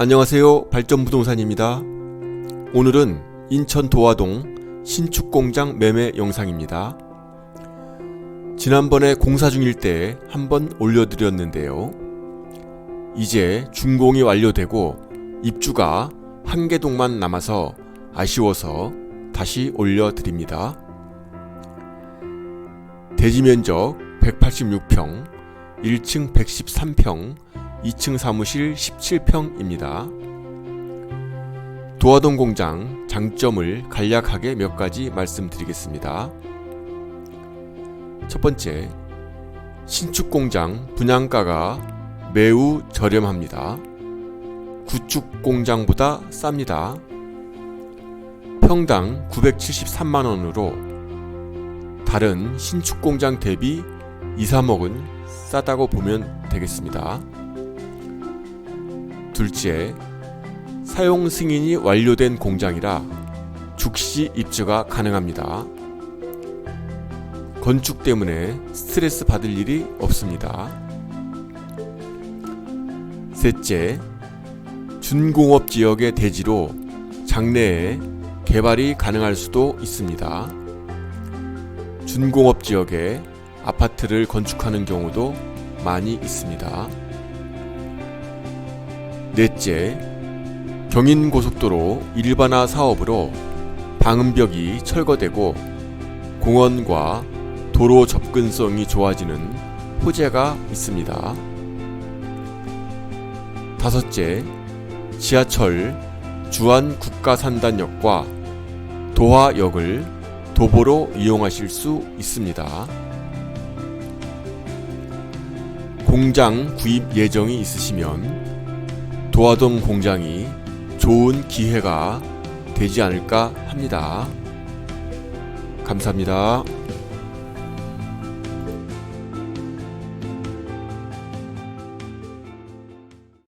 안녕하세요. 발전부동산입니다. 오늘은 인천 도화동 신축공장 매매 영상입니다. 지난번에 공사 중일 때 한번 올려드렸는데요. 이제 준공이 완료되고 입주가 한 개동만 남아서 아쉬워서 다시 올려드립니다. 대지 면적 186평, 1층 113평, 2층 사무실 17평입니다. 도화동 공장 장점을 간략하게 몇 가지 말씀드리겠습니다. 첫 번째, 신축 공장 분양가가 매우 저렴합니다. 구축 공장보다 쌉니다. 평당 973만 원으로 다른 신축 공장 대비 2, 3억은 싸다고 보면 되겠습니다. 둘째, 사용 승인이 완료된 공장이라 즉시 입주가 가능합니다. 건축 때문에 스트레스 받을 일이 없습니다. 셋째, 준공업 지역의 대지로 장래에 개발이 가능할 수도 있습니다. 준공업 지역에 아파트를 건축하는 경우도 많이 있습니다. 넷째, 경인고속도로 일반화 사업으로 방음벽이 철거되고 공원과 도로 접근성이 좋아지는 호재가 있습니다. 다섯째, 지하철 주안 국가산단역과 도하역을 도보로 이용하실 수 있습니다. 공장 구입 예정이 있으시면 도화동 공장이 좋은 기회가 되지 않을까 합니다. 감사합니다.